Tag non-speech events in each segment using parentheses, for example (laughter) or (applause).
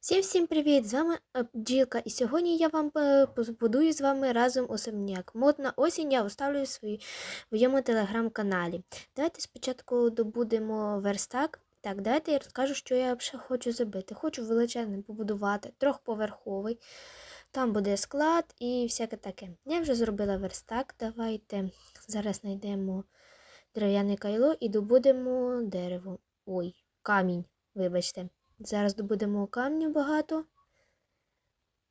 Всім всім привіт! З вами Бджілка, і сьогодні я вам е, побудую з вами разом особняк. Мод на осінь я оставлю в своєму телеграм-каналі. Давайте спочатку добудемо верстак. Так, давайте я розкажу, що я ще хочу зробити. Хочу величезний побудувати, трьохповерховий. Там буде склад і всяке таке. Я вже зробила верстак. Давайте зараз знайдемо дерев'яне кайло і добудемо дерево. Ой, камінь, вибачте. Зараз добудемо камню багато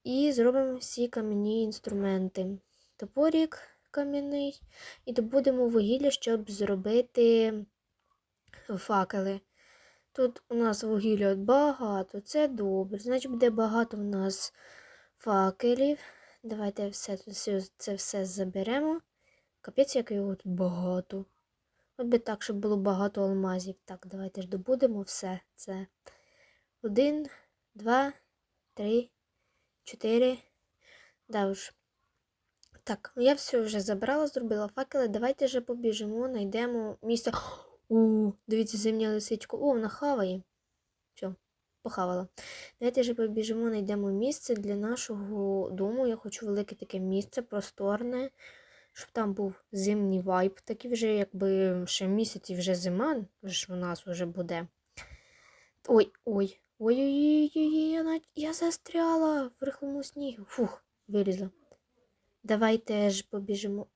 і зробимо всі кам'яні інструменти. Топорік кам'яний. І добудемо вугілля, щоб зробити факели. Тут у нас вугілля багато, це добре. Значить, буде багато в нас факелів. Давайте все, це все заберемо. Капець, як його тут багато. От би так, щоб було багато алмазів. Так, давайте ж добудемо все це. Один, два, три, чотири. Да уж. Так, ну я все вже забрала, зробила факели. Давайте вже побіжимо, знайдемо місце. (gasps) О, дивіться, зимня лисичка. О, вона хаває. Все, похавала. Давайте вже побіжимо, знайдемо місце для нашого дому. Я хочу велике таке місце, просторне, щоб там був зимній вайб. Такий вже, якби ще місяці вже зима, ж у нас вже буде. Ой, ой, ой-ой-ой, я, я застряла в рихлому снігу. Фух, вилізла. Давайте ж побіжимо.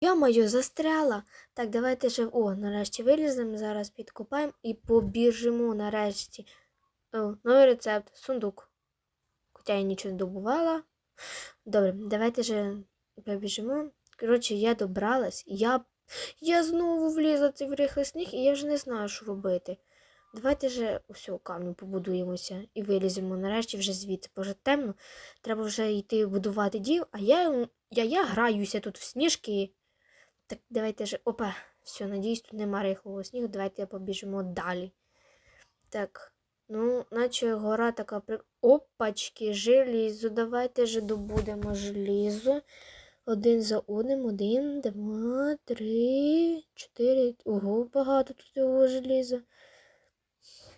Я маю застряла. Так, давайте ж. О, нарешті виліземо, зараз підкопаємо і побіжимо нарешті. О, новий рецепт. Сундук. Хоча я нічого не добувала. Добре, давайте же побіжимо. Коротше, я добралась. Я, я знову влізла в рихлий сніг, і я вже не знаю, що робити. Давайте же усього камню побудуємося і виліземо нарешті вже звідси. Боже темно. Треба вже йти будувати дім, а я, я, я граюся тут в сніжки. Так, давайте же. Опа, все, надіюсь, тут нема рихлого снігу. Давайте побіжимо далі. Так, ну, наче гора така. Опачки, желізо. Давайте же добудемо желізо. Один за одним. Один, два, три, чотири. Ого, багато тут його желіза.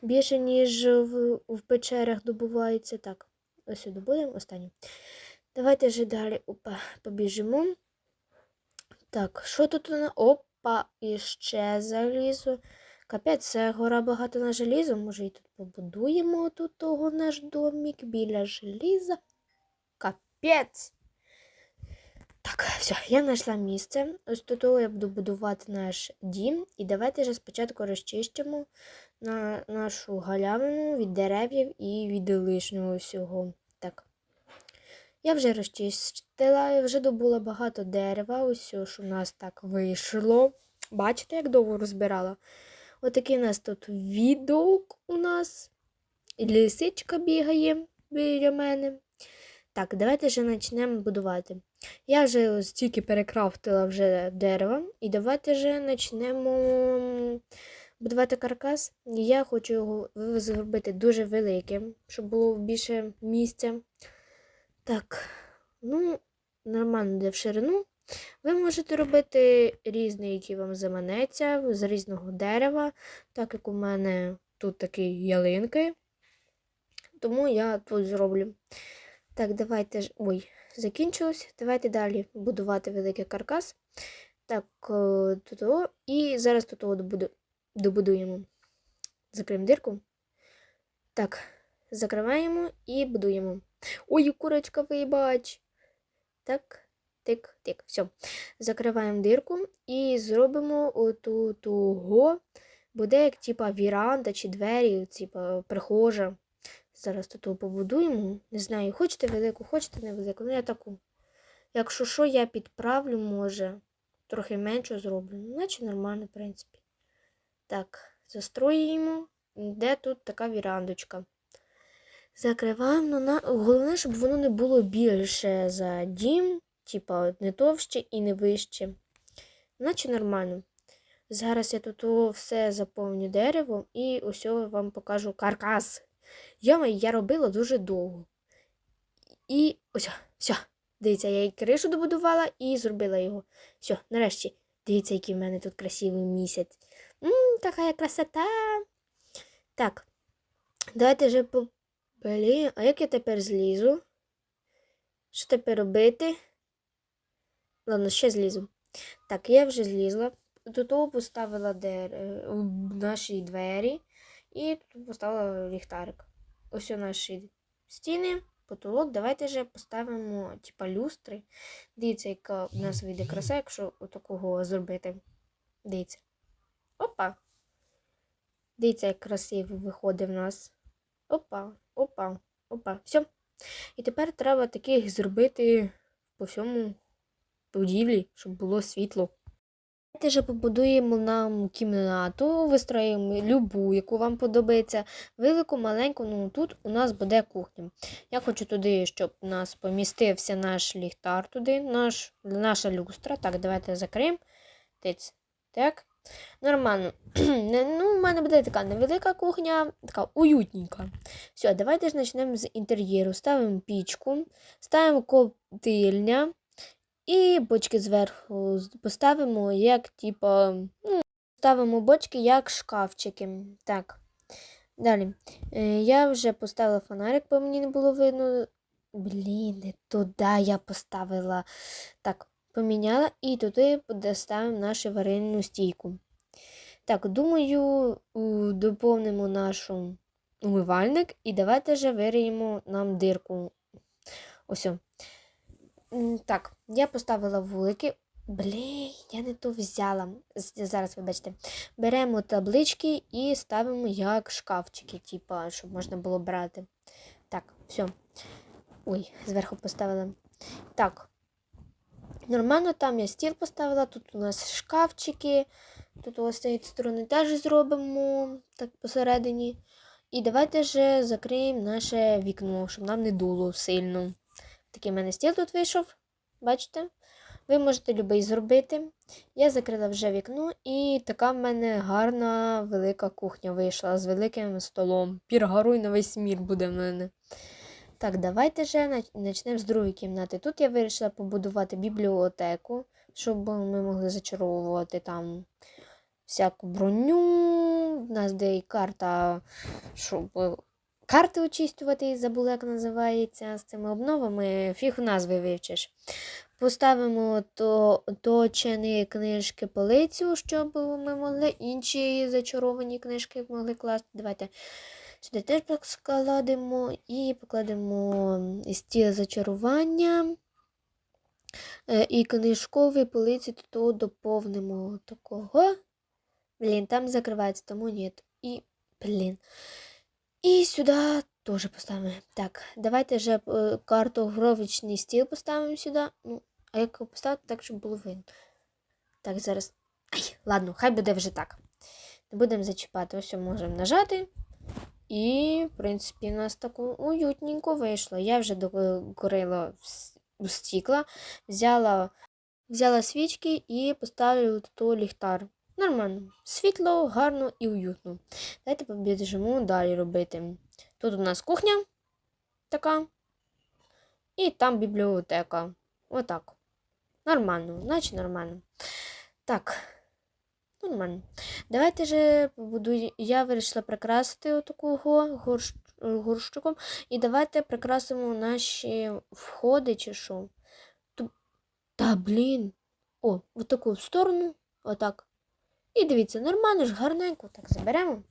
Більше, ніж в, в печерах добувається. Так, ось сюди будемо останнє. Давайте вже далі опа, побіжимо. Так, що тут нас? Опа, іще залізо. Капець, це гора багато на желізо. Може, і тут побудуємо тут того наш домик біля желіза. Капець. Так, все, я знайшла місце. Ось тут я буду будувати наш дім. І давайте вже спочатку розчищимо на нашу галявину від деревів і від лишнього всього. Так. Я вже розчистила, я вже добула багато дерева. Ось що у нас так вийшло. Бачите, як довго розбирала? Отакий у нас тут відок у нас. І лисичка бігає біля мене. Так, давайте вже почнемо будувати. Я вже стільки перекрафтила вже дерева, і давайте вже почнемо будувати каркас. Я хочу його зробити дуже великим, щоб було більше місця. Так, ну, нормально йде в ширину. Ви можете робити різний, який вам заманеться, з різного дерева, так як у мене тут такі ялинки. Тому я тут зроблю. Так, давайте ж. Ой, закінчилось. Давайте далі будувати великий каркас. Так, е, тут. І зараз тут о добуду- добудуємо. Закриємо дирку. Так, закриваємо і будуємо. Ой, курочка, вибач. Так, тик, тик. Все. Закриваємо дирку і зробимо оту того. Буде як типа віранда чи двері, типа прихожа. Зараз тут побудуємо. Не знаю, хочете велику, хочете невелику. Ну, я таку. Якщо що, я підправлю, може, трохи меншу зроблю. Ну, наче нормально, в принципі. Так, застроюємо. Де тут така вірандочка? Закриваємо. Ну, на... Головне, щоб воно не було більше за дім, типа не товще і не вище. Наче нормально. Зараз я тут все заповню деревом і ось вам покажу каркас. Яма я робила дуже довго. І ось, все. Дивіться, я і кришу добудувала і зробила його. Все, нарешті. Дивіться, який в мене тут красивий місяць. Ммм, така красота. Так, давайте вже по- Блін, а як я тепер злізу? Що тепер робити? Ладно, ще злізу. Так, я вже злізла. До того поставила дер... е, наші двері і тут поставила ліхтарик. Ось у наші стіни, потолок. Давайте вже поставимо типа люстри. Дивіться, яка в нас вийде краса, якщо отакого зробити. Дивіться. Опа. Дивіться, як красиво виходить в нас. Опа, опа, опа. Все. І тепер треба таких зробити по всьому будівлі, щоб було світло. Давайте же побудуємо нам кімнату, вистроїмо любу, яку вам подобається. Велику, маленьку, ну тут у нас буде кухня. Я хочу туди, щоб у нас помістився наш ліхтар туди, наш, наша люстра. Так, давайте закриємо. Тиць. Так. Нормально. (clears throat) Ну, у мене буде така невелика кухня, така уютненька. Все, давайте ж почнемо з інтер'єру. Ставимо пічку, ставимо коптильня і бочки зверху поставимо як, типа, ну, ставимо бочки як шкафчики. Так. Далі. Е, я вже поставила фонарик, бо мені не було видно. Блін, не туди я поставила. Так, поміняла і туди доставимо нашу варильну стійку. Так, думаю, доповнимо нашу умивальник і давайте вже вириємо нам дирку. Ось. Так, я поставила вулики. Блін, я не то взяла. Зараз, вибачте. Беремо таблички і ставимо як шкафчики, типа, щоб можна було брати. Так, все. Ой, зверху поставила. Так. Нормально, там я стіл поставила, тут у нас шкафчики. Тут ось з цієї сторони теж зробимо так посередині. І давайте же закриємо наше вікно, щоб нам не дуло сильно. Такий в мене стіл тут вийшов. Бачите? Ви можете любий зробити. Я закрила вже вікно, і така в мене гарна велика кухня вийшла з великим столом. Піргаруй на весь мір буде в мене. Так, давайте же почнемо з другої кімнати. Тут я вирішила побудувати бібліотеку, щоб ми могли зачаровувати там всяку броню. У нас де і карта, щоб карти очистювати, забула, як називається з цими обновами. Фіг назви вивчиш. Поставимо то, точені книжки полицю, щоб ми могли інші зачаровані книжки могли класти. Давайте сюди теж складемо і покладемо стіл зачарування. Е, І книжкові полиці то доповнимо такого. Блін, там закривається, тому ні. І, блін. І сюди теж поставимо. Так, давайте вже е, картографічний стіл поставимо сюди. Ну, а як його поставити так, щоб було видно. Так, зараз. Ай, ладно, хай буде вже так. Не будемо зачіпати. Ось можемо нажати. І, в принципі, у нас таку уютненько вийшло. Я вже докорила стікла, взяла, взяла свічки і поставлю тут ліхтар. Нормально. Світло, гарно і уютно. Давайте побіжимо далі робити. Тут у нас кухня така. І там бібліотека. Отак. Нормально, значить нормально. Так. Нормально. Давайте же побудую. Я вирішила прикрасити отакого горщ... горщиком. І давайте прикрасимо наші входи чи що. Та блін. О, в таку сторону. Отак. І дивіться, нормально ж, гарненько. Так, заберемо.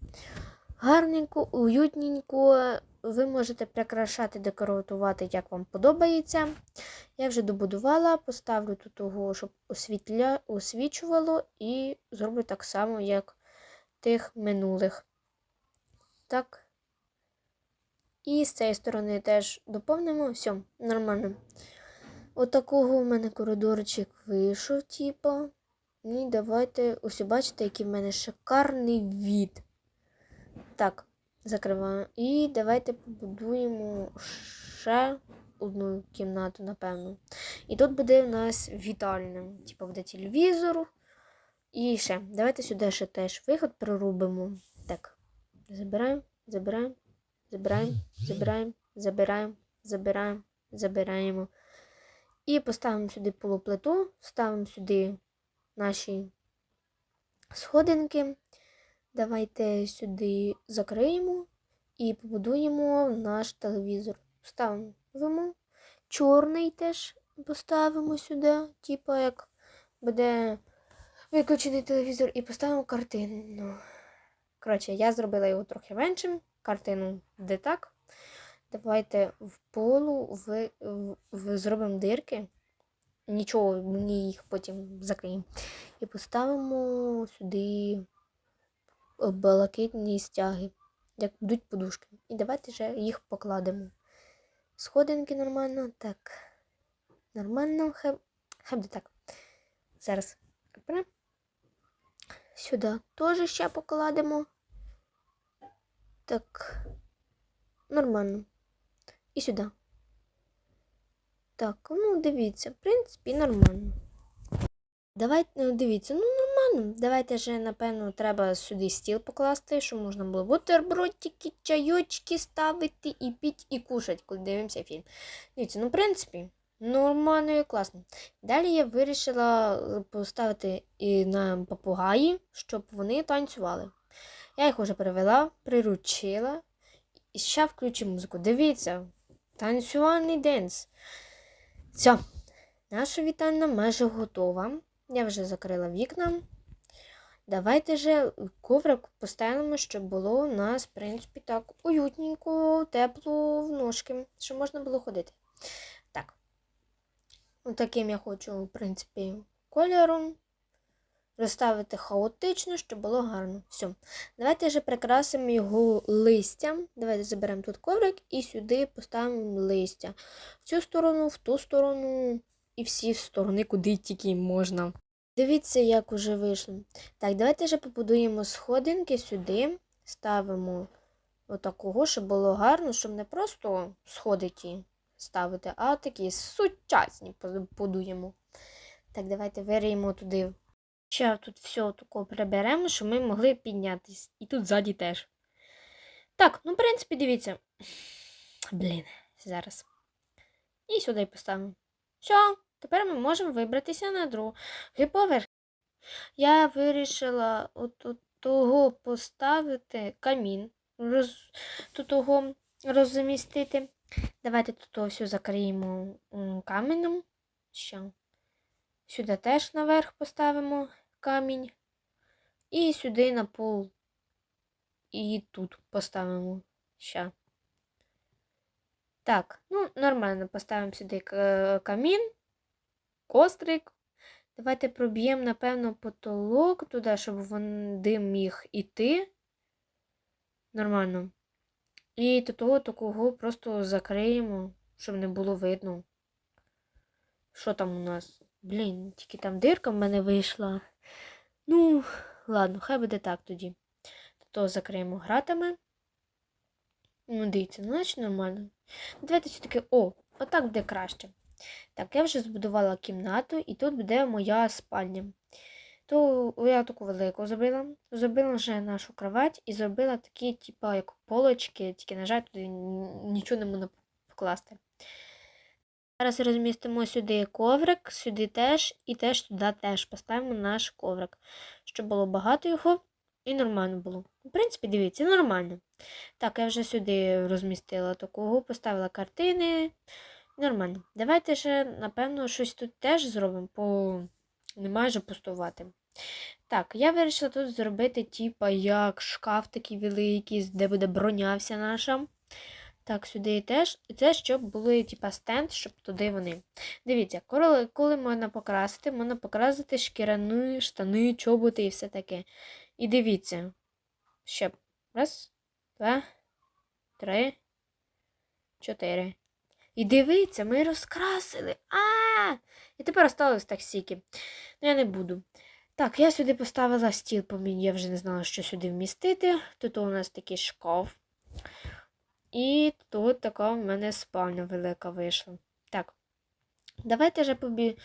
Гарненько, уютненько. Ви можете прикрашати, декорувати, як вам подобається. Я вже добудувала, поставлю тут того, щоб освітля... освічувало, і зроблю так само, як тих минулих. Так. І з цієї сторони теж доповнимо. Все, нормально. Отакого у мене коридорчик вийшов, типа. Ну і давайте ось бачите, який в мене шикарний від. Так, закриваю. І давайте побудуємо ще одну кімнату, напевно. І тут буде у нас вітальня. Типу буде телевізор. І ще. Давайте сюди ще теж виход проробимо. Так. Забираємо, забираємо, забираємо, забираємо, забираємо, забираємо, забираємо. І поставимо сюди полуплиту, ставимо сюди наші сходинки. Давайте сюди закриємо і побудуємо наш телевізор. Ставимо чорний теж поставимо сюди, типу як буде виключений телевізор, і поставимо картину. Коротше, я зробила його трохи меншим, картину де так. Давайте в полу в, в, в, зробимо дирки. Нічого, мені їх потім закриємо. І поставимо сюди балакитні стяги, як будуть подушки. І давайте вже їх покладемо. Сходинки нормально. Так. Нормально, хай буде так. Зараз. Сюди теж ще покладемо. Так. Нормально. І сюди. Так, ну дивіться, в принципі, нормально. Давайте, ну, дивіться, ну нормально. Давайте вже, напевно, треба сюди стіл покласти, щоб можна було бутербродики, чайочки ставити і піть, і кушати, коли дивимося фільм. Дивіться, ну, в принципі, нормально і класно. Далі я вирішила е, поставити і на папугаї, щоб вони танцювали. Я їх вже перевела, приручила. І ще включу музику. Дивіться, танцювальний денс. Все, наша вітальня майже готова. Я вже закрила вікна. Давайте же коврик поставимо, щоб було у нас, в принципі, так уютненько, тепло в ножки, щоб можна було ходити. Так. Таким я хочу, в принципі, кольором. Розставити хаотично, щоб було гарно. Все. Давайте вже прикрасимо його листям. Давайте заберемо тут коврик і сюди поставимо листя. В цю сторону, в ту сторону і всі сторони, куди тільки можна. Дивіться, як уже вийшло. Так, давайте вже побудуємо сходинки сюди, ставимо отакого, щоб було гарно, щоб не просто сходики ставити, а такі сучасні побудуємо. Так, давайте вириємо туди. Ще тут все тако приберемо, щоб ми могли піднятися. І тут ззаді теж. Так, ну, в принципі, дивіться. Блін, зараз. І сюди поставимо. Все, тепер ми можемо вибратися на другий поверх. Я вирішила от, того поставити камін, роз, того розмістити. Давайте тут все закриємо каменем. Ще. Сюди теж наверх поставимо камінь. І сюди на пол. І тут поставимо ще. Так, ну, нормально поставимо сюди камін, кострик. Давайте проб'ємо, напевно, потолок туди, щоб вон дим міг іти. Нормально. І до того такого просто закриємо, щоб не було видно. Що там у нас? Блін, тільки там дирка в мене вийшла. Ну, ладно, хай буде так тоді. То закриємо гратами. Ну, дивіться, ну, значить нормально. Давайте все-таки, о, отак буде краще. Так, я вже збудувала кімнату, і тут буде моя спальня. То я таку велику зробила. Зробила вже нашу кровать і зробила такі, типу, як полочки, тільки, на жаль, туди нічого не можна покласти. Зараз розмістимо сюди коврик, сюди теж, і теж туди теж поставимо наш коврик, щоб було багато його і нормально було. В принципі, дивіться, нормально. Так, я вже сюди розмістила такого, поставила картини. Нормально. Давайте ще, напевно, щось тут теж зробимо, бо не майже пустувати. Так, я вирішила тут зробити, типа, як шкаф такий великий, де буде броня вся наша. Так, сюди теж. І це, щоб були, типа, стенд, щоб туди вони. Дивіться, коли коли можна покрасити, можна покрасити шкіряні штани, чоботи і все таке. І дивіться. Ще. Раз, два, три, чотири. І дивіться, ми розкрасили. А! І тепер осталось так стільки. Ну, я не буду. Так, я сюди поставила стіл, помінь, я вже не знала, що сюди вмістити. Тут у нас такий шкаф. І тут така в мене спальня велика вийшла. Так, давайте вже побі...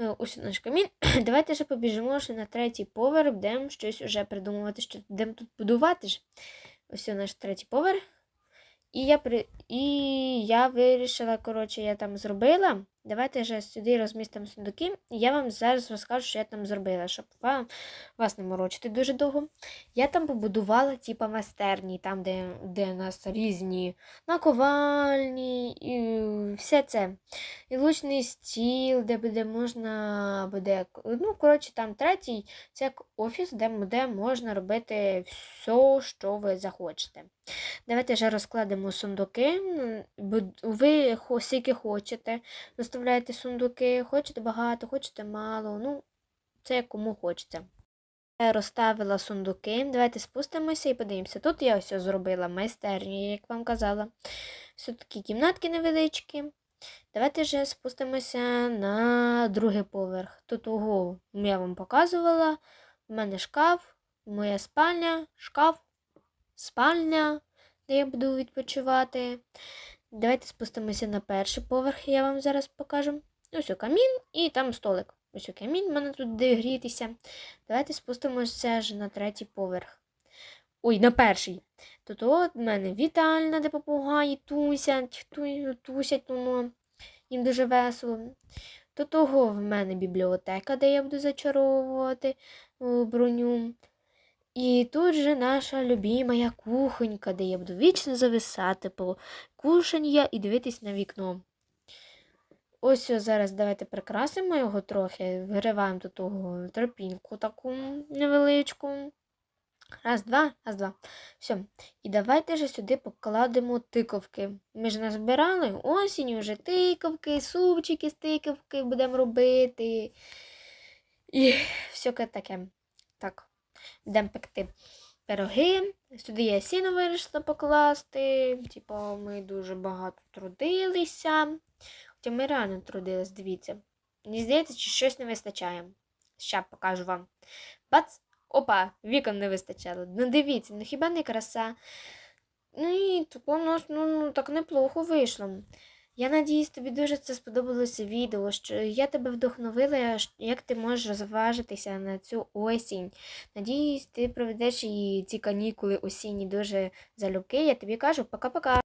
Е, ось наш камін. (clears throat) Давайте вже побіжимо ще на третій поверх, будемо щось вже придумувати, що будемо тут будувати. ж. Ось наш третій поверх. І я при... і я вирішила, коротше, я там зробила Давайте вже сюди розмістимо сундуки, і я вам зараз розкажу, що я там зробила, щоб вам, вас не морочити дуже довго. Я там побудувала типа майстерні, там, де, де у нас різні наковальні і все це. І лучний стіл, де буде можна буде. Ну, коротше, там третій це офіс, де, де можна робити все, що ви захочете. Давайте вже розкладемо сундуки. Ви скільки хочете, виставляєте сундуки, хочете багато, хочете мало. Ну, це кому хочеться. Я розставила сундуки. Давайте спустимося і подивимося. Тут я ось зробила майстерню, як вам казала. Все такі кімнатки невеличкі. Давайте вже спустимося на другий поверх. Тут ого, я вам показувала. У мене шкаф, моя спальня, шкаф, спальня, де я буду відпочивати. Давайте спустимося на перший поверх, я вам зараз покажу. Ось у камін і там столик. Ось у камін, в мене тут де грітися. Давайте спустимося ж на третій поверх. Ой, на перший. Тут от в мене вітальна, де попугаї тусять, тусять, тому їм дуже весело. До того в мене бібліотека, де я буду зачаровувати е, броню. І тут же наша любима кухонька, де я буду вічно зависати по кушання і дивитись на вікно. Ось ось зараз давайте прикрасимо його трохи, вириваємо тут тропінку таку невеличку. Раз, два, раз, два. Все. І давайте же сюди покладемо тиковки. Ми ж назбирали осінь вже тиковки, супчики з тиковки будемо робити. І всяке таке. Так, будемо пекти пироги. Сюди я сіно вирішила покласти. Типу, ми дуже багато трудилися. Хоча ми реально трудились, дивіться. Мені здається, чи щось не вистачає. Ща покажу вам. Бац! Опа, вікон не вистачало. Ну дивіться, ну хіба не краса? Ну і так у нас ну, ну, так неплохо вийшло. Я надіюсь, тобі дуже це сподобалося відео, що я тебе вдохновила, як ти можеш розважитися на цю осінь. Надіюсь, ти проведеш її ці канікули осінні дуже залюбки. Я тобі кажу пока-пока.